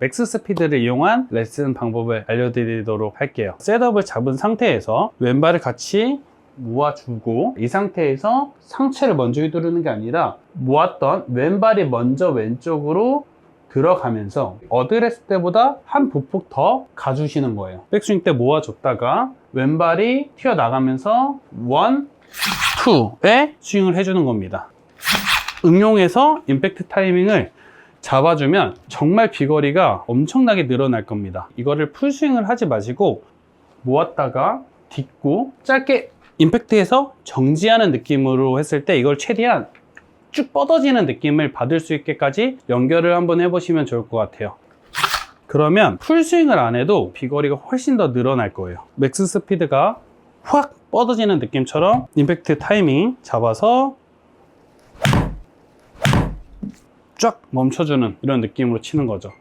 맥스 스피드를 이용한 레슨 방법을 알려드리도록 할게요. 셋업을 잡은 상태에서 왼발을 같이 모아주고 이 상태에서 상체를 먼저 휘두르는 게 아니라 모았던 왼발이 먼저 왼쪽으로 들어가면서 어드레스 때보다 한 보폭 더 가주시는 거예요. 백스윙 때 모아줬다가 왼발이 튀어나가면서 원, 투에 스윙을 해주는 겁니다. 응용해서 임팩트 타이밍을 잡아주면 정말 비거리가 엄청나게 늘어날 겁니다. 이거를 풀스윙을 하지 마시고 모았다가 딛고 짧게 임팩트해서 정지하는 느낌으로 했을 때 이걸 최대한 쭉 뻗어지는 느낌을 받을 수 있게까지 연결을 한번 해보시면 좋을 것 같아요. 그러면 풀스윙을 안 해도 비거리가 훨씬 더 늘어날 거예요. 맥스 스피드가 확 뻗어지는 느낌처럼 임팩트 타이밍 잡아서 쫙 멈춰주는 이런 느낌으로 치는 거죠.